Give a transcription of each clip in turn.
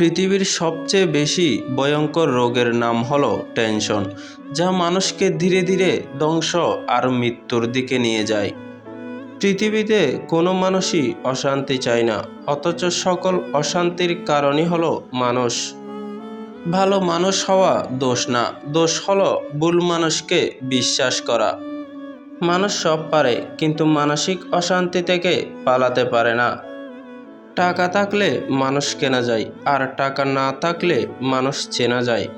পৃথিবীর সবচেয়ে বেশি ভয়ঙ্কর রোগের নাম হল টেনশন, যা মানুষকে ধীরে ধীরে ধ্বংস আর মৃত্যুর দিকে নিয়ে যায়। পৃথিবীতে কোনো মানুষই অশান্তি চায় না, অথচ সকল অশান্তির কারণই হলো মানুষ। ভালো মানুষ হওয়া দোষ না, দোষ হলো ভুল মানুষকে বিশ্বাস করা। মানুষ সব পারে, কিন্তু মানসিক অশান্তি থেকে পালাতে পারে না। টাকা থাকলে মানুষ কেনা যায় আর টাকা না থাকলে মানুষ চেনা যায়।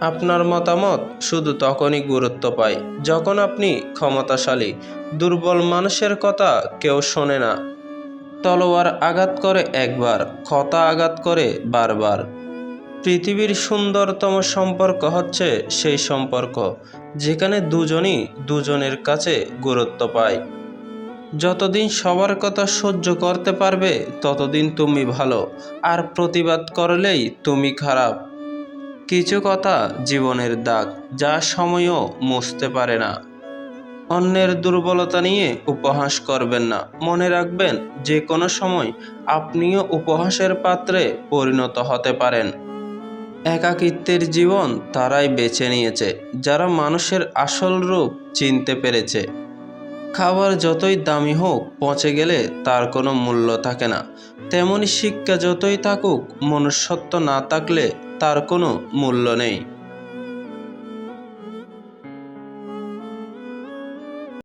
আপনার মতামত শুধু তখনই গুরুত্ব পায় যখন আপনি ক্ষমতাশালী, দুর্বল মানুষের কথা কেউ শোনে না। তলোয়ার আঘাত করে একবার, ক্ষতা আঘাত করে বারবার। পৃথিবীর সুন্দরতম সম্পর্ক হচ্ছে সেই সম্পর্ক, যেখানে দুজনই দুজনের কাছে গুরুত্ব পায়। যতদিন সবার কথা সহ্য করতে পারবে, ততদিন তুমি ভালো। আর প্রতিবাদ করলেই তুমি খারাপ। কিছু কথা জীবনের দাগ, যা সময়ও মুছতে পারে না। অন্যের দুর্বলতা নিয়ে উপহাস করবেন না। মনে রাখবেন, যে কোনো সময় আপনিও উপহাসের পাত্রে পরিণত হতে পারেন। একাকিত্বের জীবন তারাই বেছে নিয়েছে, যারা মানুষের আসল রূপ চিনতে পেরেছে। খাবার যতই দামি হোক, পচে গেলে তার কোনো মূল্য থাকে না। তেমনই শিক্ষা যতই থাকুক, মনুষ্যত্ব না থাকলে তার কোনো মূল্য নেই।